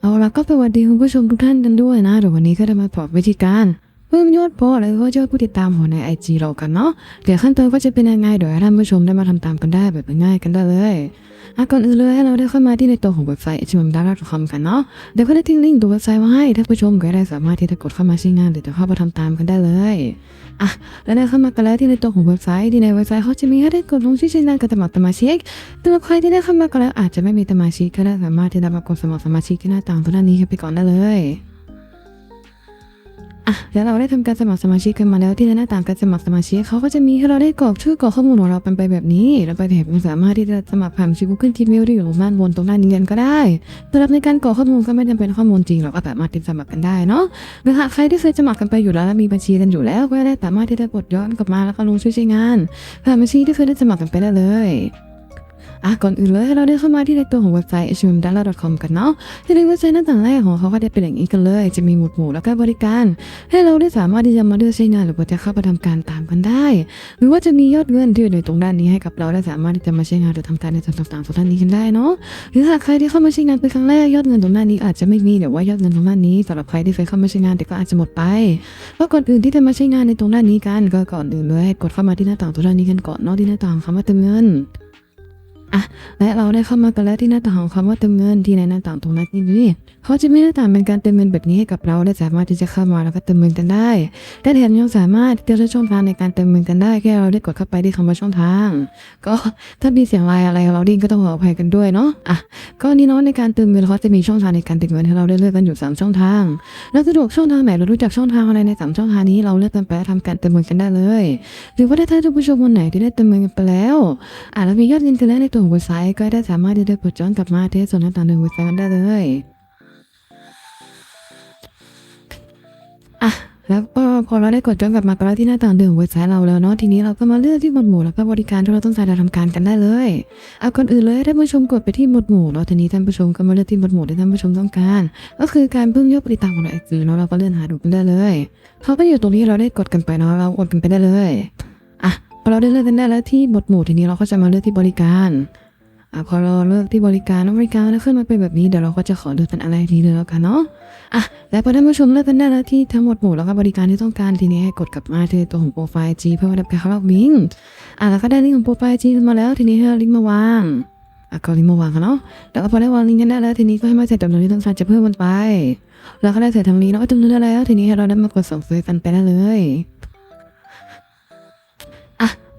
เอาละก็สวัสดีคุณผู้ชมทุกท่านกันด้วยนะเดี๋ยววันนี้ก็จะมาบอนวิธีการ เพิ่มยอดโพสต์แล้วก็ยอดผู้ติดตามของในไอจีเรากันเนาะเดี๋ยวขั้นตอนก็จะเป็นยังไงเดี๋ยวให้ท่านผู้ชมได้มาทำตามกันได้แบบง่ายกันได้เลยอะก่อนอื่นเลยให้เราได้เข้ามาที่ในตัวของเว็บไซต์ h m d a t a c o m กันเนาะเดี๋ยวก็ได้ทิ้งลิงก์ตัวเว็บไซต์ไว้ให้ท่านผู้ชมก็ได้สามารถที่จะกดเข้ามาใช้งานหรือจะเข้ามาทำตามกันได้เลยอะแล้วได้เข้ามากันแล้วที่ในตัวของเว็บไซต์ที่ในเว็บไซต์เขาจะมีให้ได้กดลงชื่อใช้งานกับสมัครสมาชิกสำหรับใครที่ได้เข้ามาก็แล้วอาจจะไม่มีสมาชิกก็ได้สามารถที่จะมากดสมัครสมาชิกที่หน้าต่างตรงด้นนี้ไปก่อนได้เลย อะแล้วเราได้ทำการสมัครสมาชิกกันมาแล้วที่หน้าต่างการสมัครสมาชิกเขาก็จะมีให้เราได้กรอกชื่อกรอกข้อมูลของเราเป็นไปแบบนี้แล้วไปแถบยังสามารถที่จะสมัครผ่านชิ Google Gmail ที่อยู่ตรงด้านบนตรงด้านนี้กันก็ได้สำหรับในการกรอกข้อมูลก็ไม่จำเป็นข้อมูลจริงเราก็สามารถติดสมัครกันได้เนาะหรือหากใครที่เคยสมัครกันไปอยู่แล้วมีบัญชีกันอยู่แล้วก็ได้สามารถที่จะกดย้อนกลับมาแล้วก็ลงชื่อใช้งานผ่านบัญชีที่เคยได้สมัครกันไปได้เลย อะก่อนอื่นเลยให้เราได้เข้ามาที่ในตัวของเว็บไซต์ h m d a l a c o m กันเนาะที่ในเว็บไซต์หน้าต่างแรกของเขาก็ได้เป็นอย่างนี้กันเลย จะมีหมวดหมู่แล้วก็บริการ ให้เราได้สามารถที่จะมาเลือกใช้งานหรือว่าจะเข้าไปทำการตามกันได้ หรือว่าจะมียอดเงินที่อยู่ในตรงด้านนี้ให้กับเราได้สามารถที่จะมาใช้งานหรือทำการในส่วนต่างๆตรงด้านนี้กันได้เนาะหรือหากใครที่เข้ามาใช้งานเป็นครั้งแรกยอดเงินตรงด้านนี้อาจจะไม่มีหรือว่ายอดเงินตรงด้านนี้สำหรับใครที่เคยเข้ามาใช้งานแต่ก็อาจจะหมดไปเพราะก่อนอื่นที่จะมาใช้งานในตรงด้านนี้กันก็ก่อนอื่นเลยกดเข้ามาที่หน้าต่างตรงด้านนี้กันก่อนเนาะที่หน้าต่างคำว่าเติมเงิน อะและเราได้เข้ามากันแล้วที่หน้าต่างของคำว่าเติมเงินที่ในหน้าต่างตรงนั้นนี่เขาจะมีหน้าต่างเป็นการเติมเงินแบบนี้ให้กับเราได้สามารถที่จะเข้ามาแล้วก็เติมเงินกันได้และแถมยังสามารถเลือกช่องทางในการเติมเงินกันได้แค่เราได้กดเข้าไปที่คำว่าช่องทาง ก็ถ้ามีเสียงไลน์อะไรเราดิ้งก็ต้องขออภัยกันด้วยเนาะอะก็นี่เนาะในการเติมเงินเขาจะมีช่องทางในการเติมเงินให้เราได้เลือกกันอยู่สามช่องทางแล้วสะดวกช่องทางไหนเรารู้จักช่องทางอะไรในสามช่องทางนี้เราเลือกกันไปทำการเติมเงินกันได้เลย หรือว่าถ้าท่านผู้ชมคนไหนที่ได้เติมเงินไปแล้วอ่าแล้วมียอดเงินกันแล้วในตัวของเว็บไซต์ก็ได้สามารถที่จะกดย้อนกลับมาที่ส่วนหน้าต่างในเว็บไซต์กันได้เลยอะแล้วก็พอเราได้กดย้อนกลับมาก็แล้วที่หน้าต่างเดิมเว็บไซต์เราแล้วเนาะทีนี้เราก็มาเลือกที่หมวดหมู่แล้วก็บริการที่เราต้องการจะทำการกันได้เลยเอาก่อนอื่นเลยให้ท่านผู้ชมกดไปที่หมวดหมู่เนาะทีนี้ท่านผู้ชมก็มาเลือกที่หมวดหมู่ที่ท่านผู้ชมต้องการ ก็คือการเพิ่มยอดผู้ติดตามของเราเองเนาะเราก็เลื่อนหาดูกันได้เลยเขาก็อยู่ตรงนี้เราได้กดกันไปเนาะเรากดกันไปได้เลย อะพอเราได้เลือกกันได้แล้วที่หมดหมู่ทีนี้เราก็จะมาเลือกที่บริการอะพอเราเลือกที่บริการบริการแล้วขึ้นมาเป็นแบบนี้เดี๋ยวเราก็จะขอเลือกเป็นอะไรทีเลยวกันเนาะอะแล้วพอท่านผู้ชมเลือกกันได้แล้วที่ทั้งหมดหมู่แล้วก็บริการที่ต้องการทีนี้ให้กดกลับมาที่ตัวของโปรไฟล์ G เพื่อมาทำการเข้าล็อกลิงก์อะแล้วก็ได้ลิงก์ของโปรไฟล์ G มาแล้วทีนี้ให้ลิงก์มาวางอะก็ลิงก์มาวางกันเนาะแล้วก็พอได้วางลิงก์กันได้แล้วทีนี้ก็ให้มาเสร็จจำนวนที่ต้องการจะเพิ่มมันไป แล้วก็ได้เสร็จทางนี้แล้วก็จำนวนแล้วทีนี้ให้เราได้มากดส่งซื้อกันไปได้เลย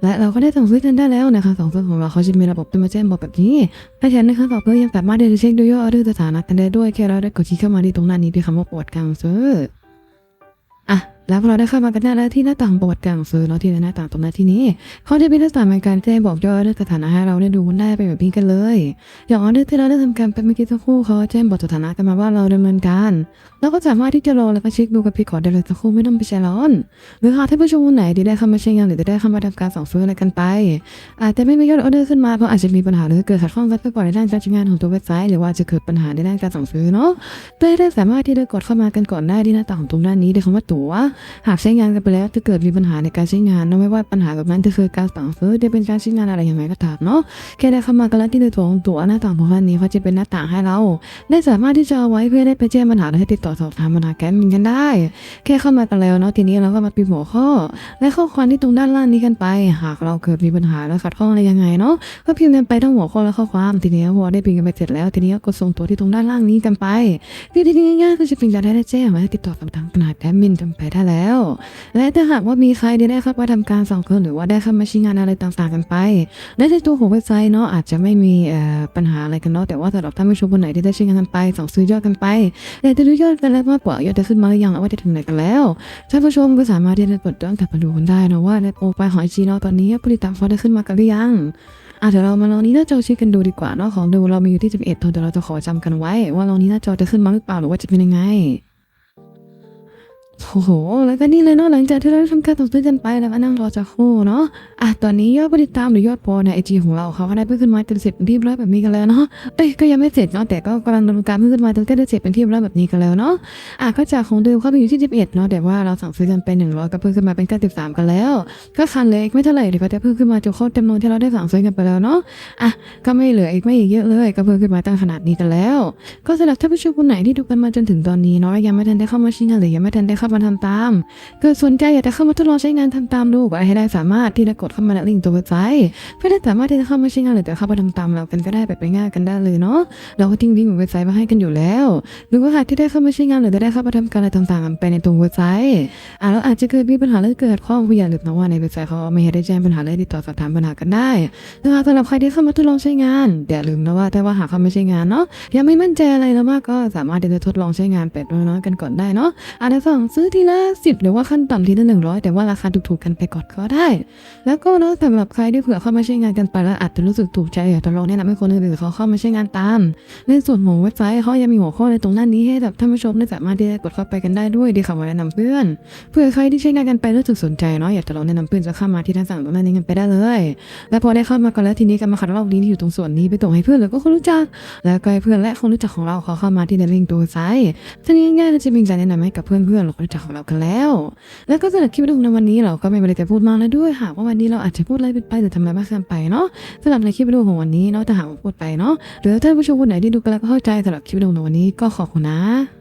และเราก็ได้สั่งซื้อกันได้แล้วนะคะสั่งซื้อของเราเขาจะมีระบบตัวมาแจ้งบอกแบบนี้ถ้าฉันนะคะสั่งซื้ยังสามารถเดินเช็คดูยอดออเดอร์สถานะกันได้ด้วยแค่เราได้กดคลิกเข้ามาที่ตรงหน้านี้ด้วยคำว่าประวัติการซื้อ แล้วพอเราได้เข้ามากันได้แล้วที่หน้าต่างประวัติการซื้อเนาะที่หน้าต่างตรงหน้าที่นี้เขาจะมีหน้าต่างในการแจ้งบอกยอดออเดอร์สถานะให้เราได้ดูได้ไปแบบนี้กันเลย อย่างออเดอร์ที่เราได้ทำการไปเมื่อกี้สักครู่เขาแจ้งบอกสถานะกันมาว่าเราดำเนินการเราก็สามารถที่จะรอแล้วก็เช็คดูกับพี่ขอได้เลยสักครู่ไม่ต้องไปใจร้อน หรือหากท่านผู้ชมคนไหนที่ได้เข้ามาใช้งานหรือได้เข้ามาทำการสั่งซื้ออะไรกันไป อาจจะไม่มียอดออเดอร์ขึ้นมาเพราะอาจจะมีปัญหาหรือเกิดขัดข้องกันไปก่อนในด้านการใช้งานของตัวเว็บไซต์หรือว่าจะเกิดปัญหาในด้านการสั่งซื้อเนาะเพื่อได้สามารถที่จะกดเข้ามากันก่อนได้ที่หน้าต่างของตรงด้านนี้ด้วยคำว่าตั๋วหากใช้งานกันไปแล้วจะเกิดมีปัญหาในการใช้งานนะไม่ว่าปัญหาแบบนั้นจะคือการสั่งซื้อจะเป็นการใช้งานอะไรอย่างไรก็ตามเนาะแค่ได้เข้ามากันแล้วที่ในตัวของตัวหน้าต่างของด้านนี้เขาจะเป็นหน้าต่างให้เรา ได้สามารถที่จะเอาไว้เพื่อได้ไปแจ้งปัญหาและให้ติดต่อสอบถามปัญหาแกมินกันได้ แค่เข้ามากันแล้วเนาะทีนี้เราก็มาพิมพ์หัวข้อ และข้อความที่ตรงด้านล่างนี้กันไป หากเราเกิดมีปัญหาและขัดข้องอะไรยังไงเนาะก็พิมพ์กันไปทั้งหัวข้อและข้อความทีนี้พอได้พิมพ์กันไปเสร็จแล้ว ทีนี้ก็ส่งตัวที่ตรงด้านล่างนี้กันไปวิธีง่ายๆก็จะเป็นการได้แจ้งไว้ติดต่อกับทางปัญหาแอดมินกันไปได้แล้ว และถ้าหากว่ามีใครได้เข้ามาทำการสั่งซื้อหรือว่าได้เข้ามาใช้งานอะไรต่างๆกันไปและในตัวของเว็บไซต์เนาะอาจจะไม่มีปัญหาอะไรกันเนาะแต่ว่าสำหรับท่านผู้ชมคนไหนที่ได้ใช้งานกันไปสั่งซื้อยอดกันไปแต่จะดูยอดกันแล้วมากกว่ายอดจะขึ้นมาหรือยังว่าจะถึงไหนกันแล้วท่านผู้ชมก็สามารถที่จะกดย้อนกลับมาดูกันได้นะว่าในโปรไฟล์ของไอจีเราะตอนนี้ผู้ติดตามเขาได้ขึ้นมากันหรือยังอะเดี๋ยวเรามาลองนี้หน้าจอช็คกันดูดีกว่าเนาะของดูเรามีอยู่ที่11ตัวเดี๋ยวเราจะขอจำกันไว้ ว่าลองนี้หน้าจอจะขึ้นมาหรือเปล่าหรือว่าจะเป็นยังไง โอ้โห แล้วก็นี่เลยเนาะหลังจากที่เราทำการต่อซื้กันไปแล้วก็นั่งรอจะคู่เนาะ อะ ตอนนี้ยอดผู้ติดตามหรือยอดโพสในไอจีของเราเขาก็ได้เพิ่มขึ้นมาจนสร็จเป็นที่ร้อยแบบนี้กันแล้วเนาะ เอ้ย ก็ยังไม่เสร็จเนาะ แต่ก็กำลังดำเนินการเพิ่มขึ้นมาจนใกล้จะเสร็จเป็นที่ร้อยแบบนี้กันแล้วเนาะ อะ ก็จากของเดิมเข้าไปอยู่ที่11เอ็ดเนาะ แต่ว่าเราสั่งซื้อกันไป100ก็เพิ่มขึ้นมาเป็น93กันแล้ว ก็คันเลยไม่เท่าไหร่เดี๋ยวก็จะเพิ่มขึ้นมาจนครบจำนวนที่เราได้สั่งซื้อกันไปแล้วเนาะ อะ ก็ไม่เหลืออีกไม่อีกเยอะเลย ก็เพิ่มขึ้นมาตั้งขนาดนี้กันแล้ว ก็สำหรับท่านผู้ชมคนไหนที่ดูกันมาจนถึงตอนนี้เนาะยังไม่ทันได้เข้ามาช้งานหรือยังไม่ทันได้เข้ามาทำตามเกิดสนใจอยากจะเข้ามาทดลองใช้งานทำตามดูก็ให้ได้สามารถที่จะกดเข้ามาในลิงก์ตัวเว็บไซต์เพื่อได้สามารถที่จะเข้ามาใช้งานหรือจะเข้ามาทำตามเรากันก็ได้แบบง่ายกันได้เลยเนาะเราก็ทิ้งลิงก์ของเว็บไซต์มาให้กันอยู่แล้ว หรือว่าหากที่ได้เข้ามาใช้งานหรือจะได้เข้ามาทำการอะไรต่างๆไปในตรงเว็บไซต์อะแล้วอาจจะเกิดมีปัญหาเรื่องเกิดข้อมูลอย่าลืมนะว่าในเว็บไซต์เขาไม่ให้ได้แจ้งปัญหาเลยติดต่อสอบถามปัญหากันได้นะคะสำหรับใครที่เข้ามาทดลองใช้งานอย่าลืมนะว่าแต่ว่าหากเข้ามาใช้งานเนาะยังไม่มั่นใจอะไรแล้วมากก็สามารถที่จะทดลองใช้งานเป็ดน้อยๆกันก่อนได้เนาะอาจจะสั่งซื้อทีละสิบหรือว่าขั้นต่ำทีละหนึ่งร้อยแต่ว่าราคาถูกๆกันไปก่อนก็ได้ แล้วก็เนาะสำหรับใครที่เผื่อเข้ามาใช้งานกันไปแล้วอาจจะรู้สึกถูกใจอยากจะลองแนะนำให้คนอื่นๆเขาเข้ามาใช้งานตาม ในส่วนของเว็บไซต์เขายังมีหัวข้อในตรงด้นนี้ให้แบบท่านผู้ชมได้สามารถที่จะกดเข้าไปกันได้ด้วยดีคำว่าแนะนำเพื่อนเผื่อใครที่ใช้งานกันไปรู้สึกสนใจเนาะอยากจะลองแนะนำเพื่อนจะเข้ามาที่ท่านสั่งตรงด้านนี้กันไปได้เลย แล้วพอได้เข้ามากันแล้วทีนี้ก็มาคัดลอกลิงก์ที่อยู่ตรงส่วนนี้ไปส่งให้เพื่อนหรือก็คนรู้จัก แล้วก็ให้เพื่อนและคนรู้จักของเราเขาเข้ามาที่ในลิงก์ตัวไซต์ทีนี้ง่ายๆจะมีการแนะนำให้กับเพื่อนๆหรือคนรู้จักของเรากันแล้ว แล้วก็สำหรับคลิปวิดีโอในวันนี้เราก็ไม่ได้จะพูดมากแล้วด้วยหากว่าวันนี้เราอาจจะพูดอะไรไปไปหรือทำอะไรบ้างเกินไปเนาะสำหรับในคลิปวิดีโอของวันนี้เนาะจะหากว่าพูดไปเนาะหรือท่านผู้ชมคนไหนที่ดูกันแล้วก็เข้าใจสำหรับคลิปวิดีโอในวันนี้ก็ขอบคุณนะ